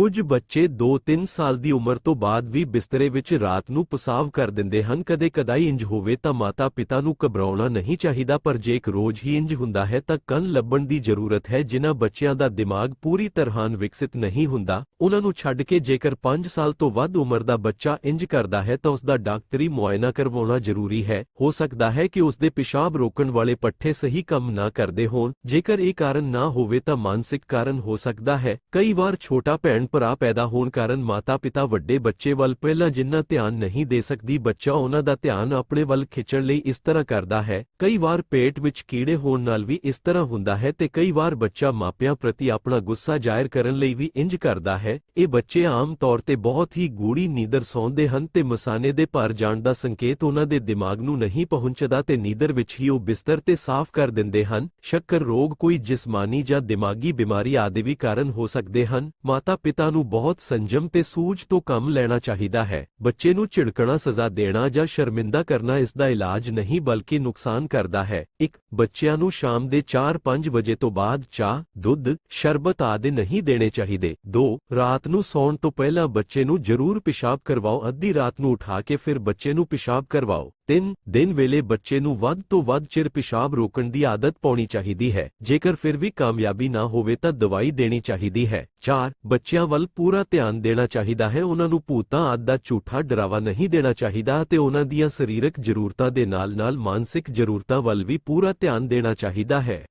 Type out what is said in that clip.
ਕੁਝ ਬੱਚੇ 2-3 ਸਾਲ ਦੀ ਉਮਰ ਤੋਂ ਬਾਅਦ ਵੀ ਬਿਸਤਰੇ ਵਿੱਚ ਰਾਤ ਨੂੰ ਪਸਾਵ ਕਰ ਦਿੰਦੇ ਹਨ। ਕਦੇ-ਕਦਾਈ ਇੰਜ ਹੋਵੇ ਤਾਂ ਮਾਤਾ-ਪਿਤਾ ਨੂੰ ਘਬਰਾਉਣਾ ਨਹੀਂ ਚਾਹੀਦਾ, ਪਰ ਜੇ ਇੱਕ ਰੋਜ਼ ਹੀ ਇੰਜ ਹੁੰਦਾ ਹੈ ਤਾਂ ਕੰਨ ਲੱਭਣ ਦੀ ਜ਼ਰੂਰਤ ਹੈ। ਜਿਨ੍ਹਾਂ ਬੱਚਿਆਂ ਦਾ ਦਿਮਾਗ ਪੂਰੀ ਤਰ੍ਹਾਂ ਵਿਕਸਿਤ ਨਹੀਂ ਹੁੰਦਾ, ਉਹਨਾਂ ਨੂੰ ਛੱਡ ਕੇ ਜੇਕਰ 5 ਸਾਲ ਤੋਂ ਵੱਧ ਉਮਰ ਦਾ ਬੱਚਾ ਇੰਜ ਕਰਦਾ ਹੈ ਤਾਂ ਉਸ ਦਾ ਡਾਕਟਰੀ ਮੁਆਇਨਾ ਕਰਵਾਉਣਾ ਜ਼ਰੂਰੀ ਹੈ। ਹੋ ਸਕਦਾ ਹੈ ਕਿ ਉਸ ਦੇ ਪਿਸ਼ਾਬ ਰੋਕਣ ਵਾਲੇ ਪੱਠੇ ਸਹੀ ਕੰਮ ਨਾ ਕਰਦੇ ਹੋਣ। ਜੇਕਰ ਇਹ ਕਾਰਨ ਨਾ ਹੋਵੇ ਤਾਂ ਮਾਨਸਿਕ ਕਾਰਨ ਹੋ ਸਕਦਾ ਹੈ। ਕਈ ਵਾਰ ਛੋਟਾ ਭੈਣ ਭਰਾ ਪੈਦਾ ਹੋਣ ਕਾਰਨ ਮਾਤਾ-ਪਿਤਾ ਵੱਡੇ ਬੱਚੇ ਵੱਲ ਪਹਿਲਾਂ ਜਿੰਨਾ ਧਿਆਨ ਨਹੀਂ ਦੇ ਸਕਦੀ, ਬੱਚਾ ਉਹਨਾਂ ਦਾ ਧਿਆਨ ਆਪਣੇ ਵੱਲ ਖਿੱਚਣ ਲਈ ਇਸ ਤਰ੍ਹਾਂ ਕਰਦਾ ਹੈ। ਕਈ ਵਾਰ ਪੇਟ ਵਿੱਚ ਕੀੜੇ ਹੋਣ ਨਾਲ ਵੀ ਇਸ ਤਰ੍ਹਾਂ ਹੁੰਦਾ ਹੈ ਤੇ ਕਈ ਵਾਰ ਬੱਚਾ ਮਾਪਿਆਂ ਪ੍ਰਤੀ ਆਪਣਾ ਗੁੱਸਾ ਜ਼ਾਹਿਰ ਕਰਨ ਲਈ ਵੀ ਇੰਜ ਕਰਦਾ ਹੈ। ਇਹ ਬੱਚੇ ਆਮ ਤੌਰ ਤੇ ਬਹੁਤ ਹੀ ਗੂੜੀ ਨੀਂਦਰ ਸੌਂਦੇ ਹਨ ਤੇ ਮਸਾਨੇ ਦੇ ਭਰ ਜਾਣ ਦਾ ਸੰਕੇਤ ਉਹਨਾਂ ਦੇ ਦਿਮਾਗ ਨੂੰ ਨਹੀਂ ਪਹੁੰਚਦਾ ਤੇ ਨੀਂਦਰ ਵਿੱਚ ਹੀ ਉਹ ਬਿਸਤਰ ਤੇ ਸਾਫ਼ ਕਰ ਦਿੰਦੇ ਹਨ। ਸ਼ੱਕਰ ਰੋਗ ਕੋਈ ਜਿਸਮਾਨੀ ਜਾਂ ਦਿਮਾਗੀ ਬਿਮਾਰੀ ਆਦਿ ਵੀ ਕਾਰਨ ਹੋ ਸਕਦੇ ਹਨ। ਮਾਤਾ-ਪਿਤਾ ਨੂੰ ਬਹੁਤ ਸੰਜਮ ਤੇ ਸੂਝ ਤੋਂ ਕੰਮ ਲੈਣਾ ਚਾਹੀਦਾ ਹੈ। ਬੱਚੇ ਨੂੰ ਝਿੜਕਣਾ ਸਜ਼ਾ ਦੇਣਾ ਜਾਂ ਸ਼ਰਮਿੰਦਾ ਕਰਨਾ ਇਸ ਦਾ ਇਲਾਜ ਨਹੀਂ ਬਲਕਿ ਨੁਕਸਾਨ ਕਰਦਾ ਹੈ। ਇੱਕ, ਬੱਚਿਆਂ ਨੂੰ ਸ਼ਾਮ ਦੇ 4-5 ਵਜੇ ਤੋਂ ਬਾਅਦ ਚਾਹ, ਦੁੱਧ, ਸ਼ਰਬਤ ਆਦਿ ਨਹੀਂ ਦੇਣੇ ਚਾਹੀਦੇ। 2 ਰਾਤ ਨੂੰ ਸੌਣ ਤੋਂ ਪਹਿਲਾਂ ਬੱਚੇ ਨੂੰ ਜ਼ਰੂਰ ਪਿਸ਼ਾਬ ਕਰਵਾਓ। ਅੱਧੀ ਰਾਤ ਨੂੰ ਉਠਾ ਕੇ ਫਿਰ ਬੱਚੇ ਨੂੰ ਪਿਸ਼ਾਬ ਕਰਵਾਓ। 3 ਦਿਨ ਵੇਲੇ ਬੱਚੇ ਨੂੰ ਵੱਧ ਤੋਂ ਵੱਧ ਚਿਰ ਪਿਸ਼ਾਬ ਰੋਕਣ ਦੀ ਆਦਤ ਪਾਉਣੀ ਚਾਹੀਦੀ ਹੈ। ਜੇਕਰ ਫਿਰ ਵੀ ਕਾਮਯਾਬੀ ਨਾ ਹੋਵੇ ਤਾਂ ਦਵਾਈ ਦੇਣੀ ਚਾਹੀਦੀ ਹੈ। 4 ਬੱਚਿਆਂ ਵੱਲ ਪੂਰਾ ਧਿਆਨ ਦੇਣਾ ਚਾਹੀਦਾ ਹੈ। ਉਹਨਾਂ ਨੂੰ ਭੂਤਾਂ ਆਦਿ ਦਾ ਝੂਠਾ ਡਰਾਵਾ ਨਹੀਂ ਦੇਣਾ ਚਾਹੀਦਾ ਤੇ ਉਹਨਾਂ ਦੀਆਂ ਸਰੀਰਕ ਜ਼ਰੂਰਤਾਂ ਦੇ ਨਾਲ-ਨਾਲ ਮਾਨਸਿਕ ਜ਼ਰੂਰਤਾਂ ਵੱਲ ਵੀ ਪੂਰਾ ਧਿਆਨ ਦੇਣਾ ਚਾਹੀਦਾ ਹੈ।